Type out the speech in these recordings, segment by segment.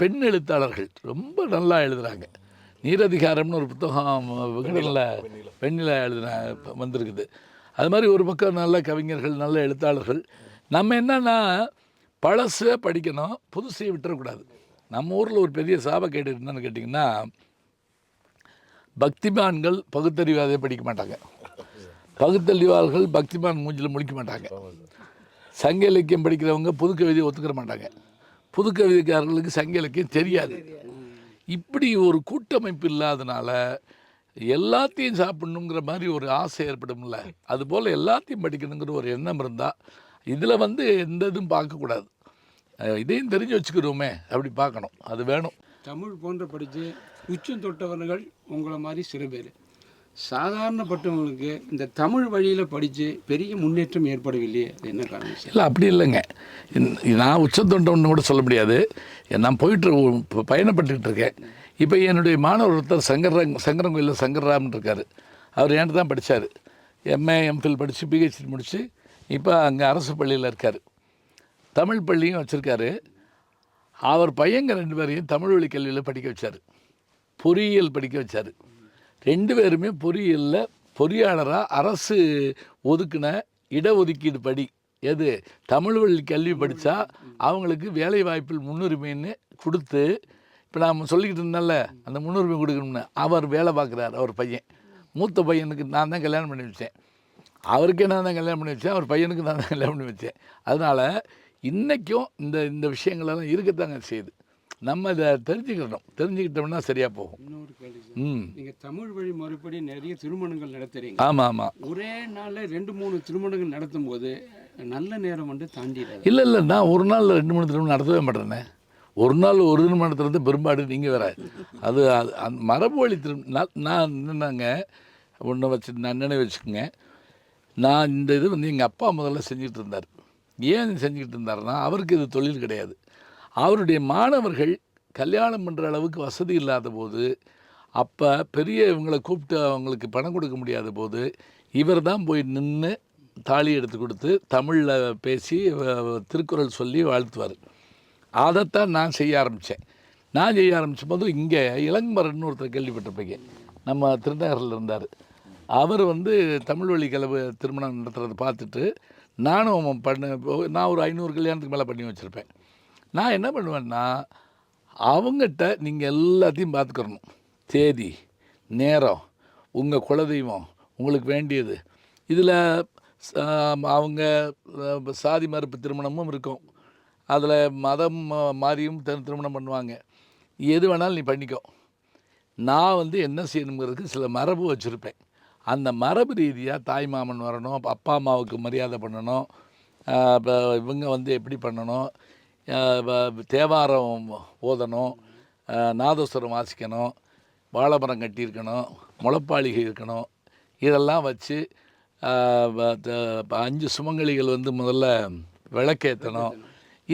பெண் எழுத்தாளர்கள் ரொம்ப நல்லா எழுதுகிறாங்க நீரதிகாரம்னு ஒரு புத்தகம் விகடனில் பெண்ணில் எழுதின வந்திருக்குது. அது மாதிரி ஒரு பக்கம் நல்ல கவிஞர்கள் நல்ல எழுத்தாளர்கள். நம்ம என்னன்னா பழசை படிக்கணும் புதுசையை விட்டுறக்கூடாது. நம்ம ஊரில் ஒரு பெரிய சாபக்கேடு என்னன்னு கேட்டிங்கன்னா பக்திமான்கள் பகுத்தறிவாதே படிக்க மாட்டாங்க. பகுத்தறிவாளர்கள் பக்திமான் மூஞ்சில் முழிக்க மாட்டாங்க. சங்க இலக்கியம் படிக்கிறவங்க புது கவிதையை ஒத்துக்கிற மாட்டாங்க. புது கவிதைக்காரர்களுக்கு சங்க இலக்கியம் தெரியாது. இப்படி ஒரு கூட்டமைப்பு இல்லாதனால எல்லாத்தையும் சாப்பிடணுங்கிற மாதிரி ஒரு ஆசை ஏற்படும்ல. அதுபோல் எல்லாத்தையும் படிக்கணுங்கிற ஒரு எண்ணம் இருந்தால் இதில் வந்து எந்த இதுவும் பார்க்கக்கூடாது இதையும் தெரிஞ்சு வச்சுக்கிறோமே அப்படி பார்க்கணும். அது வேணும். தமிழ் போன்ற படித்து உச்சம் தொட்டவர்கள் உங்களை மாதிரி சில பேர். சாதாரணப்பட்டவங்களுக்கு இந்த தமிழ் வழியில் படித்து பெரிய முன்னேற்றம் ஏற்படவில்லையே அது என்ன காரணம் இல்லை அப்படி இல்லைங்க. இந்த- நான் ஒன்று கூட சொல்ல முடியாது. நான் போயிட்டு பயணப்பட்டுக்கிட்டு இருக்கேன். இப்போ என்னுடைய மாணவர் ஒருத்தர் சங்கரங் சங்கரங்கோயிலில் சங்கர்ராம்னு இருக்கார். அவர் ஏன்ட்டு தான் படித்தார் எம்ஏ எம்ஃபில் படித்து பிஹெச்டி முடித்து இப்போ அங்கே அரசு பள்ளியில் இருக்கார். தமிழ் பள்ளியும் வச்சுருக்காரு. அவர் பையங்க ரெண்டு பேரையும் தமிழ் வழி கல்வியில் படிக்க வச்சார். பொறியியல் படிக்க வச்சார். ரெண்டு பேருமே பொறியியலில் பொறியாளராக அரசு ஒதுக்கின இடஒதுக்கீடு படி எது? தமிழ் வழி கல்வி படித்தா அவங்களுக்கு வேலை வாய்ப்பில் முன்னுரிமைன்னு கொடுத்து இப்போ நாம் சொல்லிக்கிட்டு இருந்தேன்ல அந்த முன்னுரிமை கொடுக்கணும்னு. அவர் வேலை பார்க்குறாரு அவர் பையன். மூத்த பையனுக்கு நான் தான் கல்யாணம் பண்ணி வச்சேன். அவருக்கே நான் தான் கல்யாணம் பண்ணி வச்சேன் அவர் பையனுக்கு நான் தான் கல்யாணம் பண்ணி வச்சேன். அதனால் இன்றைக்கும் இந்த இந்த விஷயங்களெல்லாம் இருக்கத்தாங்க செய்யுது. நம்ம இதை தெரிஞ்சுக்கிட்டோம் தெரிஞ்சுக்கிட்டோம்னா சரியாக போகும். இன்னொரு கேள்வி ம். நீங்கள் தமிழ் வழி முறைப்படி நிறைய திருமணங்கள் நடத்துறீங்க. ஆமாம் ஆமாம் ஒரே நாளில் ரெண்டு மூணு திருமணங்கள் நடத்தும் போது நல்ல நேரம் வந்து தாண்டிடாது இல்லை இல்லை. நான் ஒரு நாள் ரெண்டு மூணு திருமணம் நடத்தவே மாட்டேனே. ஒரு நாள் ஒரு நடத்துறது பெரும்பாடு நீங்கள் வேற அது அது அந்த மரபு வழி திரு நான் நான் என்னன்னாங்க? ஒன்று வச்சு நான் நினைவு வச்சுக்கோங்க. நான் இந்த இது வந்து எங்கள் அப்பா முதல்ல செஞ்சுட்டு இருந்தார். ஏன் செஞ்சுக்கிட்டு இருந்தாருன்னா அவருக்கு இது தொழில் கிடையாது. அவருடைய மாணவர்கள் கல்யாணம் பண்ணுற அளவுக்கு வசதி இல்லாத போது அப்போ பெரிய இவங்களை கூப்பிட்டு அவங்களுக்கு பணம் கொடுக்க முடியாத போது இவர் தான் போய் நின்று தாலி எடுத்து கொடுத்து தமிழில் பேசி திருக்குறள் சொல்லி வாழ்த்துவார். அதைத்தான் நான் செய்ய ஆரம்பித்தேன் நான் செய்ய ஆரம்பித்த போது இங்கே இளங்கமரன் ஒருத்தர் கேள்விப்பட்டிருப்பீங்க. நம்ம திருநகரில் இருந்தார். அவர் வந்து தமிழ் வழி கலவு திருமணம் நடத்துகிறத பார்த்துட்டு நானும் பண்ண நான் ஒரு ஐநூறு கல்யாணத்துக்கு மேலே பண்ணி வச்சுருப்பேன். நான் என்ன பண்ணுவேன்னா அவங்ககிட்ட நீங்கள் எல்லாத்தையும் பார்த்துக்கிறணும் தேதி நேரம் உங்கள் குலதெய்வம் உங்களுக்கு வேண்டியது. இதில் அவங்க சாதி மறுப்பு திருமணமும் இருக்கும். அதில் மதம் மாதிரியும் மாறியும் திருமணம் பண்ணுவாங்க. எது வேணாலும் நீ பண்ணிக்கோ. நான் வந்து என்ன செய்யணுங்கிறதுக்கு சில மரபு வச்சுருப்பேன். அந்த மரபு ரீதியாக தாய் மாமன் வரணும் அப்பா அம்மாவுக்கு மரியாதை பண்ணணும் ஆஹ் இவங்க வந்து எப்படி பண்ணணும் தேவாரம் ஓதணும் நாதஸ்வரம் வாசிக்கணும் வாழைமரம் கட்டியிருக்கணும் முளப்பாளிகை இருக்கணும் இதெல்லாம் வச்சு அஞ்சு சுமங்கலிகள் வந்து முதல்ல விளக்கேற்றணும்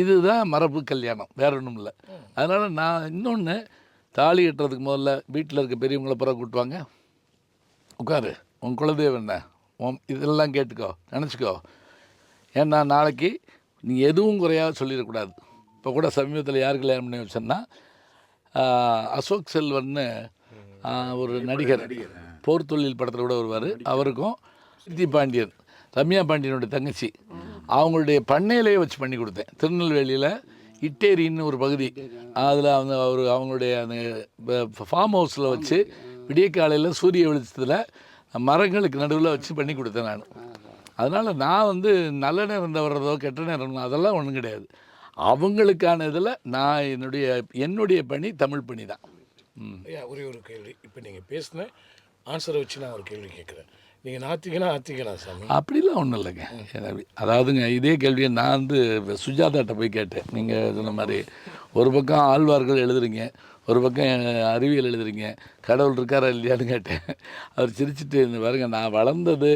இதுதான் மரபு கல்யாணம் வேற ஒன்றும் இல்லை. அதனால் நான் இன்னொன்று தாலி கட்டுறதுக்கு முதல்ல வீட்டில் இருக்க பெரியவங்கள பிறகு கூட்டுவாங்க. உட்காரு உன் குலதெய்வம் என்ன? உன் இதெல்லாம் கேட்டுக்கோ நினச்சிக்கோ. ஏன்னா நாளைக்கு நீ எதுவும் குறையாக சொல்லிடக்கூடாது. இப்போ கூட சமீபத்தில் யார் கல்யாணம் பண்ணி வச்சேன்னா அசோக் செல்வன்னு ஒரு நடிகர். போர் தொழில் படத்தில் கூட வருவார். அவருக்கும் சித்தி பாண்டியன் ரம்யா பாண்டியனுடைய தங்கச்சி. அவங்களுடைய பண்ணையிலேயே வச்சு பண்ணி கொடுத்தேன். திருநெல்வேலியில் இட்டேரின்னு ஒரு பகுதி. அதில் அவங்க அவர் அவங்களுடைய அந்த ஃபார்ம் ஹவுஸில் வச்சு விடிய காலையில் சூரிய வெளிச்சத்தில் மரங்களுக்கு நடுவில் வச்சு பண்ணி கொடுத்தேன் நான். அதனால் நான் வந்து நல்ல நேரம் தவறதோ கெட்ட நேரம் அதெல்லாம் ஒன்றும் கிடையாது. அவங்களுக்கான இதில் நான் என்னுடைய என்னுடைய பணி தமிழ் பணி தான். ஐயா ஒரே ஒரு கேள்வி. இப்போ நீங்கள் பேசின ஆன்சரை வச்சு நான் ஒரு கேள்வி கேட்குறேன் நீங்கள் நாத்திகனா ஆத்திகனா சாமி? அப்படிலாம் ஒன்றும் இல்லைங்க. அதாவதுங்க இதே கேள்வியை நான் வந்து சுஜாதாட்ட போய் கேட்டேன். நீங்கள் சொன்ன மாதிரி ஒரு பக்கம் ஆழ்வார்கள் எழுதுறீங்க ஒரு பக்கம் அறிவியல் எழுதுறீங்க கடவுள் இருக்காரா இல்லையான்னு கேட்டேன். அவர் சிரிச்சிட்டு இந்த பாருங்க நான் வளர்ந்தது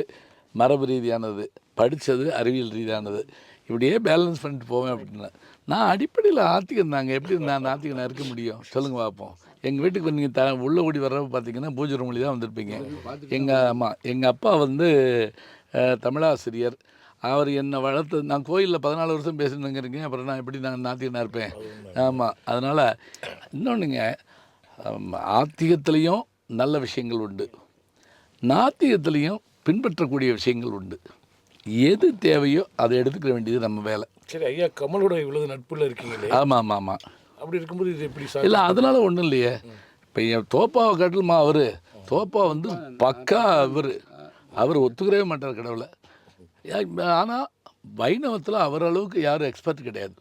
மரபு ரீதியானது படித்தது அறிவியல் ரீதியானது. இப்படியே பேலன்ஸ் பண்ணிட்டு போவேன் அப்படின்னா நான் அடிப்படையில் ஆத்திகம் தாங்க எப்படி நான் ஆத்திகம் இருக்க முடியும்? சொல்லுங்கள் பார்ப்போம் எங்கள் வீட்டுக்கு நீங்கள் த உள்ள ஓடி வர்றப்ப பார்த்தீங்கன்னா பூஜை ரூம்லி தான் வந்திருப்பீங்க. எங்கள் ஆமாம் எங்கள் அப்பா வந்து தமிழாசிரியர். அவர் என்னை வளர்த்து நான் கோயிலில் பதினாலு வருஷம் பேசுனேங்கிறீங்க. அப்புறம் நான் எப்படி நான் நாத்திகனாக இருப்பேன்? ஆமாம் அதனால் இன்னொன்றுங்க ஆத்திகத்துலேயும் நல்ல விஷயங்கள் உண்டு. நாத்திகத்துலேயும் பின்பற்றக்கூடிய விஷயங்கள் உண்டு. எது தேவையோ அதை எடுத்துக்க வேண்டியது நம்ம வேலை. சரி ஐயா கமலோட இவ்வளவு நட்புல இருக்கீங்களே. ஆமாம் ஆமாம் ஆமாம் அப்படி இருக்கும்போது இது எப்படி சார்? இல்லை அதனால ஒன்றும் இல்லையே. இப்போ என் தோப்பாவை காட்டலுமா அவர். தோப்பா வந்து பக்கா அவர். அவர் ஒத்துக்கிறவே மாட்டார் கடவுளை. ஆனால் வைணவத்தில் அவர் அளவுக்கு யாரும் எக்ஸ்பர்ட் கிடையாது.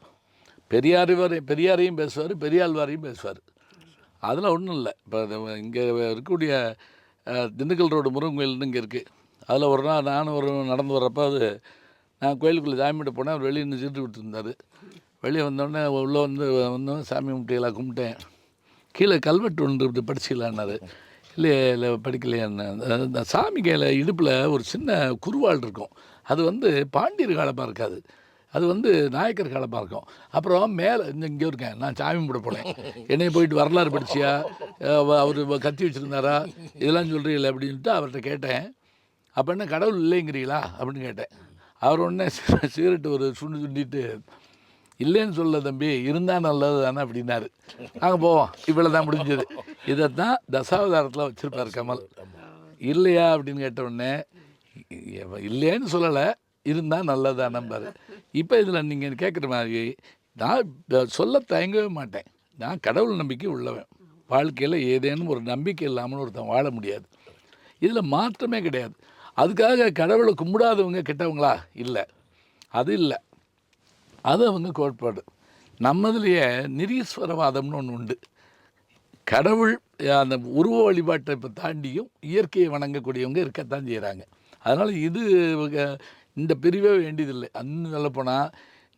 பெரியார் பெரியாரையும் பேசுவார் பெரியாழ்வாரையும் பேசுவார். அதெல்லாம் ஒன்றும் இல்லை. இப்போ இங்கே இருக்கக்கூடிய திண்டுக்கல் ரோடு முருகன் கோயில்னு இங்கே இருக்குது அதில் ஒரு நாள் நானும் ஒரு நடந்து வர்றப்போ அது நான் கோயிலுக்குள்ளே சாமி கும்பிட்டு போனேன் அவர் வெளியே நிறுத்தி விட்டுருந்தார் வெளியே வந்தோடனே உள்ளே வந்து வந்தோடனே சாமி கும்பிட்டீங்களா கும்பிட்டேன். கீழே கல்வெட்டு ஒன்று இப்படி படிச்சிக்கலான்னாரு. இல்லையே இல்லை படிக்கலையான்னு. அந்த சாமி கையில் இடுப்பில் ஒரு சின்ன குருவாள் இருக்கும். அது வந்து பாண்டியர் காலமாக இருக்காது அது. வந்து நாயக்கர் காலமாக இருக்கும் அப்புறம் மேலே இந்த இங்கே இருக்கேன் நான் சாமி கும்பிட போனேன். என்னைய போயிட்டு வரலாறு படிச்சியா? அவர் கத்தி வச்சுருந்தாரா? இதெல்லாம் சொல்கிறீங்களே அப்படின்ட்டு அவர்கிட்ட கேட்டேன். அப்போ என்ன கடவுள் இல்லைங்கிறீங்களா? அப்படின்னு கேட்டேன். அவர் உடனே சிகரெட் ஒரு சுண்டு சுண்டிட்டு இல்லைன்னு சொல்ல தம்பி இருந்தால் நல்லது தானே அப்படின்னாரு. நாங்கள் போவோம். இவ்வளோ தான் முடிஞ்சது. இதைத்தான் தசாவதாரத்தில் வச்சுருப்பார் கமல். இல்லையா? அப்படின்னு கேட்ட உடனே இ- இல்லைன்னு சொல்லலை இருந்தால் நல்லதானம்பாரு இப்போ இதில் நீங்கள் கேட்குற மாதிரி நான் சொல்ல தயங்கவே மாட்டேன். நான் கடவுள் நம்பிக்கை உள்ளவன். வாழ்க்கையில் ஏதேனும் ஒரு நம்பிக்கை இல்லாமல் ஒருத்தன் வாழ முடியாது. இதில் மாற்றமே கிடையாது. அதுக்காக கடவுளை கும்பிடாதவங்க கெட்டவங்களா? இல்லை. அது இல்லை. அது அவங்க கோட்பாடு. நம்மதுலேயே நிரீஸ்வரவாதம்னு ஒன்று உண்டு. கடவுள் அந்த உருவ வழிபாட்டை இப்போ தாண்டியும் இயற்கையை வணங்கக்கூடியவங்க இருக்கத்தான் செய்கிறாங்க அதனால் இது இந்த பிரிவே வேண்டியதில்லை. இன்னும் சொல்லப்போனால்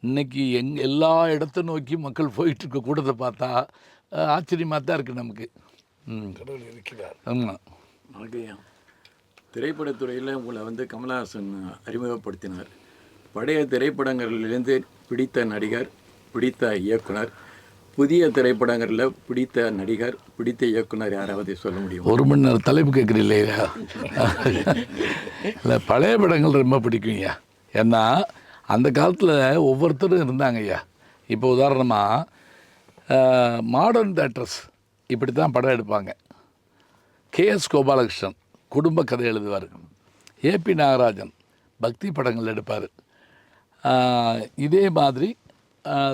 இன்னைக்கு எங் எல்லா இடத்த நோக்கி மக்கள் போயிட்டு இருக்க கூட்டத்தை பார்த்தா ஆச்சரியமாக தான் இருக்குது நமக்கு. ம். கடவுள் இருக்கிறார். ஆமாம் திரைப்படத்துறையில் உங்களை வந்து கமலஹாசன் அறிமுகப்படுத்தினார். பழைய திரைப்படங்களிலிருந்து பிடித்த நடிகர் பிடித்த இயக்குனர் புதிய திரைப்படங்களில் பிடித்த நடிகர் பிடித்த இயக்குனர் யாராவது சொல்ல முடியும்? ஒரு மணி நேரம் தலைப்பு கேட்குறீங்களா இல்லை பழைய படங்கள் ரொம்ப பிடிக்கும்யா ஏன்னா அந்த காலத்தில் ஒவ்வொருத்தரும் இருந்தாங்க ஐயா. இப்போ உதாரணமாக மாடர்ன் தேட்டர்ஸ் இப்படி தான் படம் எடுப்பாங்க. K S Gopalakrishnan. குடும்ப கதை எழுதுவார். ஏபி நாகராஜன் பக்தி படங்கள் எடுப்பார். இதே மாதிரி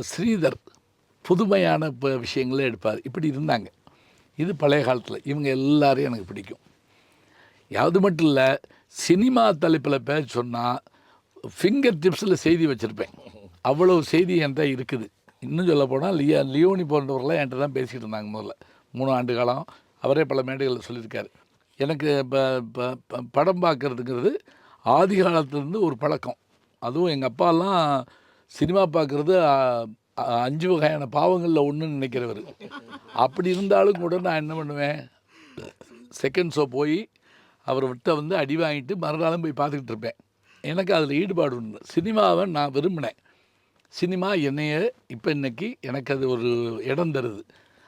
ஸ்ரீதர் புதுமையான இப்போ விஷயங்களே எடுப்பார். இப்படி இருந்தாங்க. இது பழைய காலத்தில். இவங்க எல்லாரையும் எனக்கு பிடிக்கும். யாவது மட்டும் இல்லை சினிமா தலைப்பில் பேர் சொன்னால் ஃபிங்கர் டிப்ஸில் செய்தி வச்சுருப்பேன். அவ்வளோ செய்தி என்கிட்ட இருக்குது. இன்னும் சொல்ல போனால் லியா லியோனி போன்றவர்களாம் என்கிட்ட தான் பேசிகிட்டு இருந்தாங்க முதல்ல. மூணு ஆண்டு காலம் அவரே பல மேடைகளில் சொல்லியிருக்காரு. எனக்கு ப- ப- படம் பார்க்குறதுங்கிறது ஆதி காலத்துலேருந்து ஒரு பழக்கம். அதுவும் எங்கள் அப்பாலாம் சினிமா பார்க்குறது அஞ்சு வகையான பாவங்களில் ஒன்றுன்னு நினைக்கிறவர். அப்படி இருந்தாலும் கூட நான் என்ன பண்ணுவேன்? செகண்ட் ஷோ போய் அவர் விட்ட வந்து அடி வாங்கிட்டு மறுநாளும் போய் பார்த்துக்கிட்டு இருப்பேன். எனக்கு அதில் ஈடுபாடு உண்டு. சினிமாவை நான் விரும்பினேன். சினிமா என்னையே இப்போ இன்னைக்கு எனக்கு அது ஒரு இடம் தருது.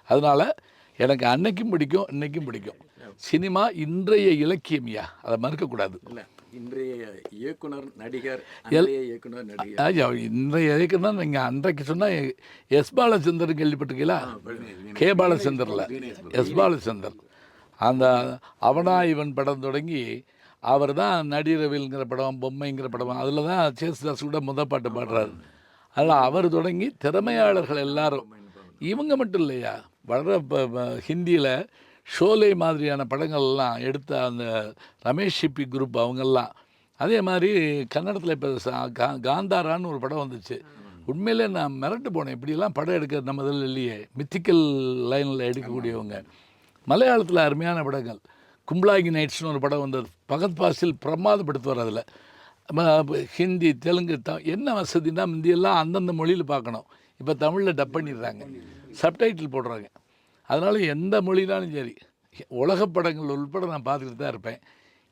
அதனால் எனக்கு அன்னைக்கும் பிடிக்கும் இன்றைக்கும் பிடிக்கும். சினிமா இன்றைய இலக்கியம்யா அதை மறுக்கக்கூடாது. இல்லை இன்றைய இயக்குனர் நடிகர் இயக்குனர் இன்றைய இயக்கம் நீங்கள் அன்றைக்கு சொன்னால் எஸ் பாலச்சந்தர் கேள்விப்பட்டிருக்கீங்களா? கே பாலச்சந்தரில். எஸ் பாலச்சந்தர். அந்த அவனா இவன் படம் தொடங்கி அவர் தான் நடிரவில்ங்கிற படம் பொம்மைங்கிற படம் அதில் தான் சேசுதாஸ் கூட முத பாட்டு பாடுறாரு. அதில் அவர் தொடங்கி திறமையாளர்கள் எல்லாரும். இவங்க மட்டும் இல்லையா? வளர ஹிந்தியில் ஷோலே மாதிரியான படங்கள்லாம் எடுத்த அந்த ரமேஷ் ஷிப்பி குரூப் அவங்கெல்லாம் அதே மாதிரி கன்னடத்தில் இப்போ காந்தாரான்னு ஒரு படம் வந்துச்சு. உண்மையிலே நான் மிரட்டு போனேன். இப்படியெல்லாம் படம் எடுக்க நம்ம இதில் இல்லையே. மித்திக்கல் லைனில் எடுக்கக்கூடியவங்க. மலையாளத்தில் அருமையான படங்கள். கும்பலாகி நைட்ஸ்னு ஒரு படம் வந்தது. பகத் பாசில் பிரமாதப்படுத்துவார் அதில். ம- ஹிந்தி தெலுங்கு த என்ன வசதினா முந்தியெல்லாம் அந்தந்த மொழியில் பார்க்கணும். இப்போ தமிழில் டப் பண்ணிடுறாங்க. சப்டைட்டில் போடுறாங்க. அதனால் எந்த மொழினாலும் சரி உலக படங்கள் உள்பட நான் பார்த்துக்கிட்டு தான் இருப்பேன்.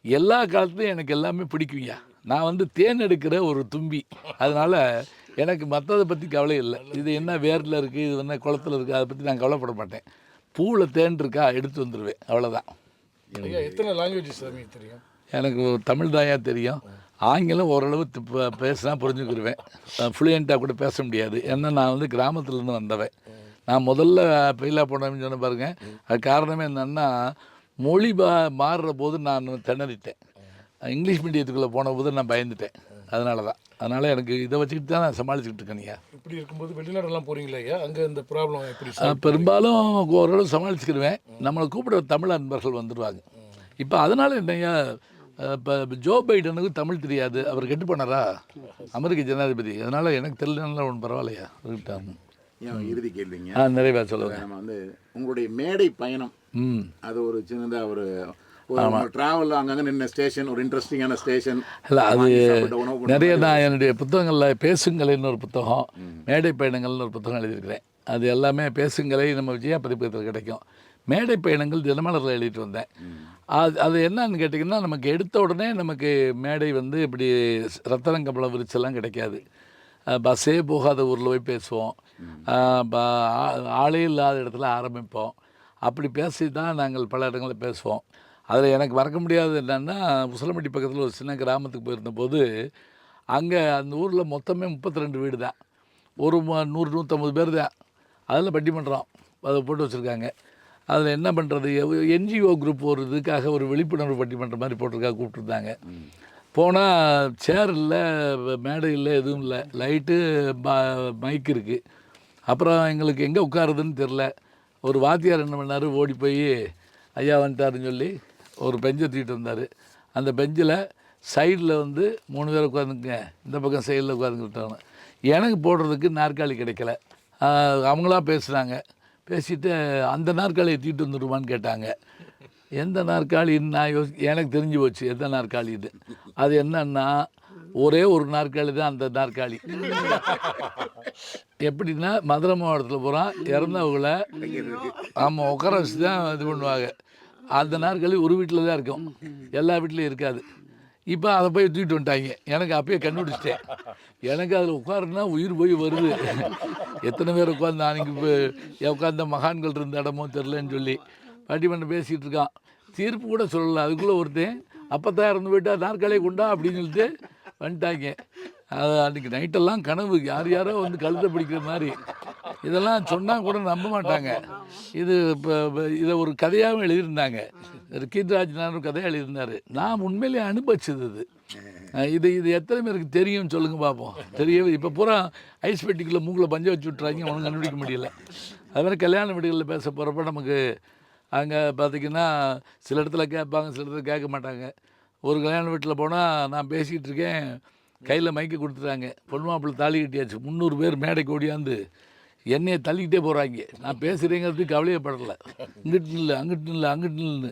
எல்லா காலத்துலையும் எனக்கு எல்லாமே பிடிக்கும்யா. நான் வந்து தேன் எடுக்கிற ஒரு தும்பி. அதனால் எனக்கு மற்றதை பற்றி கவலை இல்லை. இது என்ன வேரில் இருக்குது இது என்ன குளத்துல இருக்குது அதை பற்றி நான் கவலைப்பட மாட்டேன். பூவில் தேன் இருக்கா எடுத்து வந்துடுவேன் அவ்வளோதான் எத்தனை லாங்குவேஜ் சாமி தெரியும்? எனக்கு தமிழ் தாயா தெரியும். ஆங்கிலம் ஓரளவு பேசினா புரிஞ்சுக்கிருவேன். ஃப்ளூயண்ட்டாக கூட பேச முடியாது. ஏன்னா நான் வந்து கிராமத்துலேருந்து வந்தவன். நான் முதல்ல பெயிலா போனேன்னு சொன்ன பாருங்க. அது காரணமே என்னன்னா மொழி பா மாறுற போது நான் திணறிட்டேன். இங்கிலீஷ் மீடியத்துக்குள்ளே போன போது நான் பயந்துட்டேன். அதனால தான். அதனால் எனக்கு இதை வச்சுக்கிட்டு தான் நான் சமாளிச்சுக்கிட்டு இருக்கேன் ஐயா. இப்படி இருக்கும்போது வெளிநாடெல்லாம் போறீங்களா ஐயா? அங்கே இந்த ப்ராப்ளம் எப்படி பெரும்பாலும் ஓரளவு சமாளிச்சுக்கிடுவேன் நம்மளை கூப்பிட தமிழ் அன்பர்கள் வந்துடுவாங்க இப்போ அதனால் என்னையா இப்போ ஜோ பைடனுக்கு தமிழ் தெரியாது. அவர் கெட்டு போனாரா? அமெரிக்க ஜனாதிபதி. அதனால் எனக்கு தெரியலனால ஒன்றும் பரவாயில்லையா? இருக்கட்டும். இறுதி கேள்விங்க? ஆ நிறைவா சொல்லுங்கள் நம்ம வந்து உங்களுடைய மேடை பயணம் ம். அது ஒரு சின்னதாக ஒரு டிராவல் அங்கங்கே நின்ன ஸ்டேஷன் ஒரு இன்ட்ரெஸ்டிங்கான ஸ்டேஷன் இல்லை அது நிறைய நான் என்னுடைய புத்தகங்களில் பேசுங்கலைன்னு ஒரு புத்தகம் மேடை பயணங்கள்னு ஒரு புத்தகம் எழுதியிருக்கிறேன். அது எல்லாமே பேசுங்கலை நம்ம விஜயா பதிப்பகத்தில் கிடைக்கும். மேடை பயணங்கள் தினமலரில் எழுதிட்டு வந்தேன். அது அது என்னன்னு கேட்டிங்கன்னா நமக்கு எடுத்த உடனே நமக்கு மேடை வந்து இப்படி ரத்தனங்கம்பளம் விரிச்செல்லாம் கிடைக்காது. பஸ்ஸே போகாத ஊரில் போய் பேசுவோம். ஆளே இல்லாத இடத்துல ஆரம்பிப்போம். அப்படி பேசி தான் நாங்கள் பல இடங்களில் பேசுவோம். அதில் எனக்கு மறக்க முடியாது என்னென்னா உசிலம்பட்டி பக்கத்தில் ஒரு சின்ன கிராமத்துக்கு போயிருந்தபோது அங்கே அந்த ஊரில் மொத்தமே முப்பத்தி ரெண்டு வீடு தான். ஒரு நூறு நூற்றம்பது பேர் தான். அதில் பட்டிமன்றம் அதை போட்டு வச்சுருக்காங்க. அதில் என்ன பண்ணுறது என்ஜிஓ குரூப் ஒரு இதுக்காக ஒரு விழிப்புணர்வு பட்டிமன்றம் மாதிரி போட்டிருக்கா கூப்பிட்டுருந்தாங்க. போனால் சேர் இல்லை மேடை இல்லை எதுவும் இல்லை. லைட்டு மைக் இருக்குது அப்புறம் எங்களுக்கு எங்கே உட்காருதுன்னு தெரில ஒரு வாத்தியார் என்ன பண்ணார்? ஓடி போய் ஐயா வந்துட்டாருன்னு சொல்லி ஒரு பெஞ்சை தூக்கிட்டு வந்தார். அந்த பெஞ்சில் சைடில் வந்து மூணு பேர் உட்காந்துக்குங்க இந்த பக்கம் சைடில் உட்காந்துக்கிட்டாங்க எனக்கு போடுறதுக்கு நாற்காலி கிடைக்கல. அவங்களா பேசுகிறாங்க பேசிட்டு அந்த நாற்காலியை தூக்கிட்டு வந்துடுவான்னு கேட்டாங்க. எந்த நாற்காலின்னு நான் யோசி எனக்கு தெரிஞ்சு போச்சு. எந்த நாற்காலி இது? அது என்னன்னா ஒரே ஒரு நாற்காலி தான் அந்த நாற்காலி. எப்படின்னா மதுரை மாவட்டத்தில் பூரா இறந்தவங்கள ஆமாம் உட்கார வச்சு தான் இது பண்ணுவாங்க. அந்த நாற்காலி ஒரு வீட்டில் தான் இருக்கும். எல்லா வீட்லேயும் இருக்காது. இப்போ அதை போய் தூக்கிட்டு வந்துட்டாங்க. எனக்கு அப்பயே கண்டுபிடிச்சிட்டேன் எனக்கு அதில் உட்காருனா உயிர் போய் வருது. எத்தனை பேர் உட்காந்து அன்றைக்கி இப்போ உட்காந்த மகான்கள் இருந்த இடமோ தெரிலன்னு சொல்லி பட்டிமன்றம் பேசிகிட்டு இருக்கான். தீர்ப்பு கூட சொல்லலை. அதுக்குள்ளே ஒருத்தன் அப்பத்தான் இறந்து போயிட்டா நாற்காலியை கொண்டா? அப்படின்னு சொல்லிட்டு வந்துட்டாங்க. அது அன்றைக்கி நைட்டெல்லாம் கனவு. யார் யாரோ வந்து கழுத்தை பிடிக்கிற மாதிரி. இதெல்லாம் சொன்னால் கூட நம்ப மாட்டாங்க. இது இப்போ இதை ஒரு கதையாகவும் எழுதியிருந்தாங்க. கீர்ராஜ் நான் ஒரு கதையாக எழுதியிருந்தார். நான் உண்மையிலேயே அனுபவிச்சது இது. இது இது எத்தனை பேருக்கு தெரியும்னு சொல்லுங்கள் பார்ப்போம் தெரியவே இப்போ பூரா ஐஸ் பெட்டிக்குள்ளே மூக்கில் பஞ்ச வச்சு விட்றாங்க ஒன்றும் கண்டுபிடிக்க முடியல. அது மாதிரி கல்யாண வீடுகளில் பேச போகிறப்ப நமக்கு அங்கே பார்த்திங்கன்னா சில இடத்துல கேட்பாங்க சில இடத்துல கேட்க மாட்டாங்க. ஒரு கல்யாண வீட்டில் போனால் நான் பேசிக்கிட்டு இருக்கேன் கையில் மைக்கு கொடுத்துட்டாங்க. பொண்ணு மாப்பிள்ளை தாலி கட்டியாச்சு. முந்நூறு பேர் மேடைக்கு ஓடியாந்து என்னையை தள்ளிக்கிட்டே போகிறாங்க நான் பேசுகிறேங்கிறதுக்கு கவலையப்படலை இங்கிட்டு இல்லை அங்கிட்டு இல்லை அங்கிட்டு இல்லைன்னு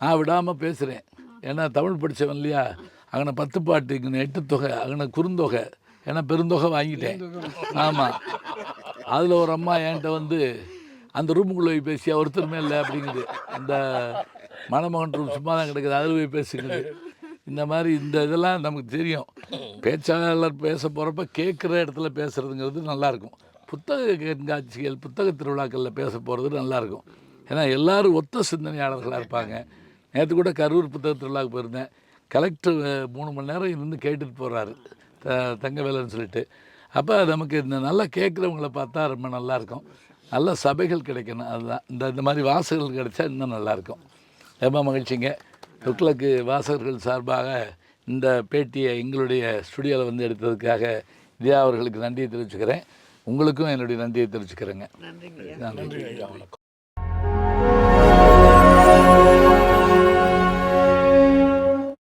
நான் விடாமல் பேசுகிறேன் ஏன்னா தமிழ் படித்தவன் இல்லையா? அங்கே பத்து பாட்டு இங்கே எட்டு தொகை அங்கன குறுந்தொகை ஏன்னா பெருந்தொகை வாங்கிட்டேன். ஆமாம் அதில் ஒரு அம்மா என்கிட்ட வந்து அந்த ரூமுக்குள்ளே போய் பேசியா ஒருத்தருமே இல்லை அப்படிங்குது. அந்த மணமகன் ரூம் சும்மா தான் கிடக்குது அதில் போய் பேசுங்குது. இந்த மாதிரி இந்த இதெல்லாம் நமக்கு தெரியும். பேச்சாளர் பேச போகிறப்ப கேட்குற இடத்துல பேசுகிறதுங்கிறது நல்லாயிருக்கும் புத்தக கண்காட்சிகள் புத்தக திருவிழாக்களில் பேச போகிறது நல்லாயிருக்கும் ஏன்னா எல்லாரும் ஒத்த சிந்தனையாளர்களாக இருப்பாங்க. நேற்று கூட கரூர் புத்தக திருவிழாவுக்கு போயிருந்தேன். கலெக்டர் மூணு மணி நேரம் இருந்து கேட்டுட்டு போகிறாரு த தங்கவேலன்னு சொல்லிட்டு. அப்போ நமக்கு இந்த நல்லா கேட்குறவங்கள பார்த்தா ரொம்ப நல்லாயிருக்கும் நல்ல சபைகள் கிடைக்கணும். அதுதான். இந்த இந்த மாதிரி வாசகர்கள் கிடைச்சா இன்னும் நல்லாயிருக்கும் ரொம்ப மகிழ்ச்சிங்க. துக்ளக்கு வாசகர்கள் சார்பாக இந்த பேட்டியை எங்களுடைய ஸ்டுடியோவில் வந்து எடுத்ததுக்காக வித்யா அவர்களுக்கு நன்றியை தெரிவிச்சுக்கிறேன். உங்களுக்கும் என்னுடைய நன்றியை தெரிவிச்சுக்கிறேங்க. நன்றி